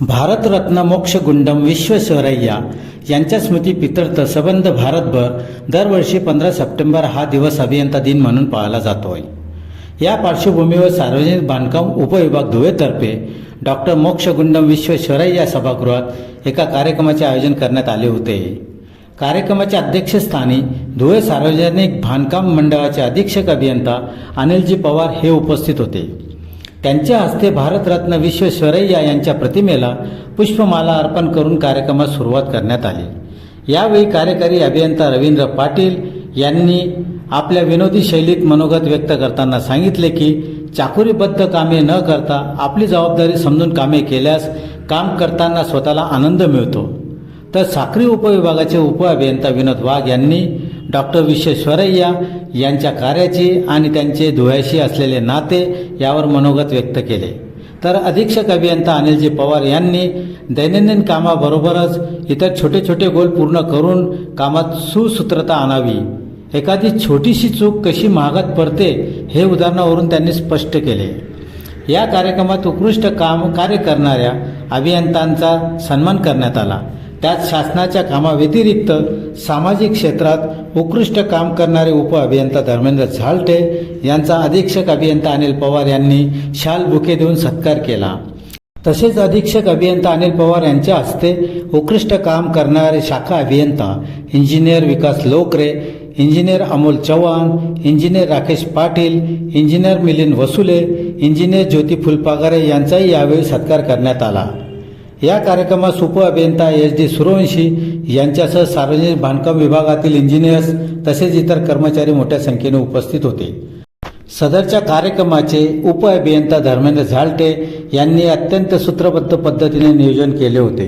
भारतरत्न मोक्षगुंडम विश्वेश्वरय्या यांच्या स्मृती पितर्थ सबंध भारतभर दरवर्षी पंधरा सप्टेंबर हा दिवस अभियंता दिन म्हणून पाळला जातोय. या पार्श्वभूमीवर सार्वजनिक बांधकाम उपविभाग धुळेतर्फे डॉक्टर मोक्षगुंडम विश्वेश्वरय्या सभागृहात एका कार्यक्रमाचे आयोजन करण्यात आले होते. कार्यक्रमाच्या अध्यक्षस्थानी धुळे सार्वजनिक बांधकाम मंडळाचे अधीक्षक अभियंता अनिलजी पवार हे उपस्थित होते. त्यांच्या हस्ते भारतरत्न विश्वेश्वरय्या यांच्या प्रतिमेला पुष्पमाला अर्पण करून कार्यक्रमास सुरुवात करण्यात आली. यावेळी कार्यकारी अभियंता रवींद्र पाटील यांनी आपल्या विनोदी शैलीत मनोगत व्यक्त करताना सांगितले की चाकुरीबद्ध कामे न करता आपली जबाबदारी समजून कामे केल्यास काम करताना स्वतःला आनंद मिळतो. तर साक्री उपविभागाचे उपअभियंता विनोद वाघ यांनी डॉक्टर विश्वेश्वरय्या यांच्या कार्याची आणि त्यांचे धुळ्याशी असलेले नाते यावर मनोगत व्यक्त केले. तर अधीक्षक अभियंता अनिलजी पवार यांनी दैनंदिन कामाबरोबरच इतर छोटे छोटे गोल पूर्ण करून कामात सुसूत्रता आणावी. एखादी छोटीशी चूक कशी महागात पडते हे उदाहरणावरून त्यांनी स्पष्ट केले. या कार्यक्रमात उत्कृष्ट काम कार्य करणाऱ्या अभियंत्यांचा सन्मान करण्यात आला. त्यात शासनाच्या कामाव्यतिरिक्त सामाजिक क्षेत्रात उत्कृष्ट काम करणारे उप अभियंता धर्मेंद्र झालटे यांचा अधीक्षक अभियंता अनिल पवार यांनी शाल बुके देऊन सत्कार केला. तसेच अधीक्षक अभियंता अनिल पवार यांच्या हस्ते उत्कृष्ट काम करणारे शाखा अभियंता engineer Vikas Lokare engineer Amol Chavan engineer Rakesh Patil engineer Milind Vasule engineer Jyoti Phulpagare यांचाही यावेळी सत्कार करण्यात आला. या कार्यक्रमात उप अभियंता एच डी सूर्यवंशी यांच्यासह सार्वजनिक बांधकाम विभागातील इंजिनियर्स तसेच इतर कर्मचारी मोठ्या संख्येने उपस्थित होते. सदरच्या कार्यक्रमाचे उप अभियंता धर्मेंद्र झालटे यांनी अत्यंत सूत्रबद्ध पद्धतीने नियोजन केले होते.